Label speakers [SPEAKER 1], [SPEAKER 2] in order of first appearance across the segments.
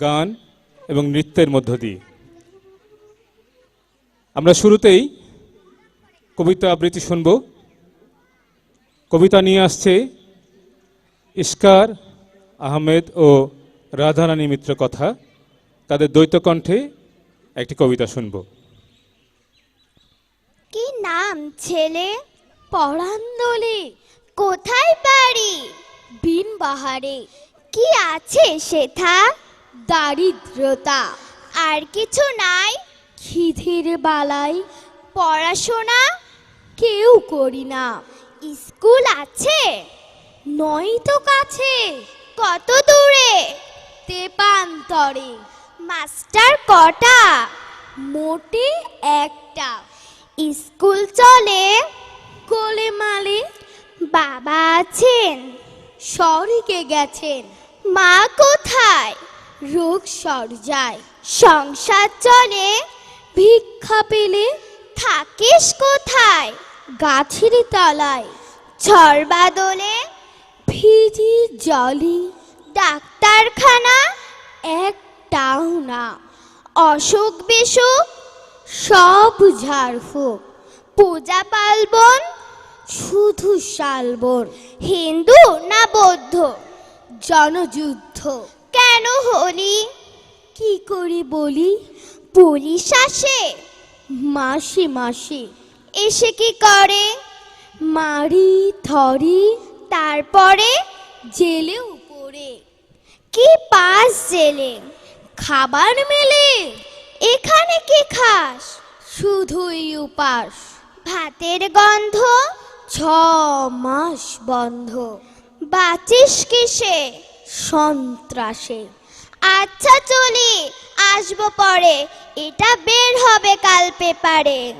[SPEAKER 1] গান এবং নৃত্যের মধ্য দিয়ে। আমরা শুরুতেই কবিতা আবৃত্তি শুনব। কবিতা নিয়ে আসছে ইস্কার আহমেদ ও রাধারানী মিত্র কথা। তাদের দ্বৈত কণ্ঠে একটি কবিতা শুনব।
[SPEAKER 2] কি নাম ছেলে?
[SPEAKER 3] পরান্দলে,
[SPEAKER 2] কোথায় বাড়ি?
[SPEAKER 3] বিন বাহারে
[SPEAKER 2] কি আছে সেথা?
[SPEAKER 3] দারিদ্রতা।
[SPEAKER 2] আর কিছু নাই।
[SPEAKER 3] খিদের বালাই
[SPEAKER 2] পড়াশোনা
[SPEAKER 3] কেউ করি না।
[SPEAKER 2] স্কুল আছে?
[SPEAKER 3] নয় তো কাছে।
[SPEAKER 2] কত দূরে?
[SPEAKER 3] তেপান্তরে।
[SPEAKER 2] মাস্টার কটা?
[SPEAKER 3] মোটে একটা।
[SPEAKER 2] স্কুল চলে?
[SPEAKER 3] কোলে মালে
[SPEAKER 2] বাবা আছেন?
[SPEAKER 3] শরিকে গেছেন।
[SPEAKER 2] মা কোথায়?
[SPEAKER 3] রোগ সরজায়।
[SPEAKER 2] সংসার চলে,
[SPEAKER 3] ভিক্ষা পেলে
[SPEAKER 2] থাকিস কোথায়?
[SPEAKER 3] গাছের তলায়,
[SPEAKER 2] ঝড় বাদলে
[SPEAKER 3] ভিজি জলি।
[SPEAKER 2] ডাক্তারখানা
[SPEAKER 3] একটাও না।
[SPEAKER 2] অসুখ বিসুখ
[SPEAKER 3] সব ঝাড়ফুঁক।
[SPEAKER 2] পূজা পালবন
[SPEAKER 3] শুধু শালবন।
[SPEAKER 2] হিন্দু না বৌদ্ধ?
[SPEAKER 3] জনযুদ্ধ।
[SPEAKER 2] কেন হলি?
[SPEAKER 3] কি করে বলি?
[SPEAKER 2] পুলিশ আসে?
[SPEAKER 3] মাসি মাসি।
[SPEAKER 2] এসে কি করে?
[SPEAKER 3] মারি ধরি
[SPEAKER 2] তারপরে
[SPEAKER 3] জেলে উপরে।
[SPEAKER 2] কি পাস জেলে?
[SPEAKER 3] খাবার মেলে।
[SPEAKER 2] এখানে কি খাস?
[SPEAKER 3] শুধুই উপাস।
[SPEAKER 2] ভাতের গন্ধ?
[SPEAKER 3] ছ মাস বন্ধ।
[SPEAKER 2] বাঁচিস কিসে?
[SPEAKER 3] সন্ত্রাসে।
[SPEAKER 2] আচ্ছা চলি আসব পরে। এটা বের হবে কাল পেপারে।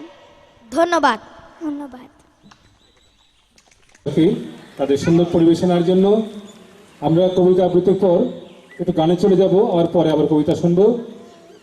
[SPEAKER 3] ধন্যবাদ।
[SPEAKER 2] ধন্যবাদ।
[SPEAKER 1] তাদের সুন্দর পরিবেশনার জন্য আমরা কবিতা আবৃত্তির পর একটু গানে চলে যাব আর পরে আবার কবিতা শুনব।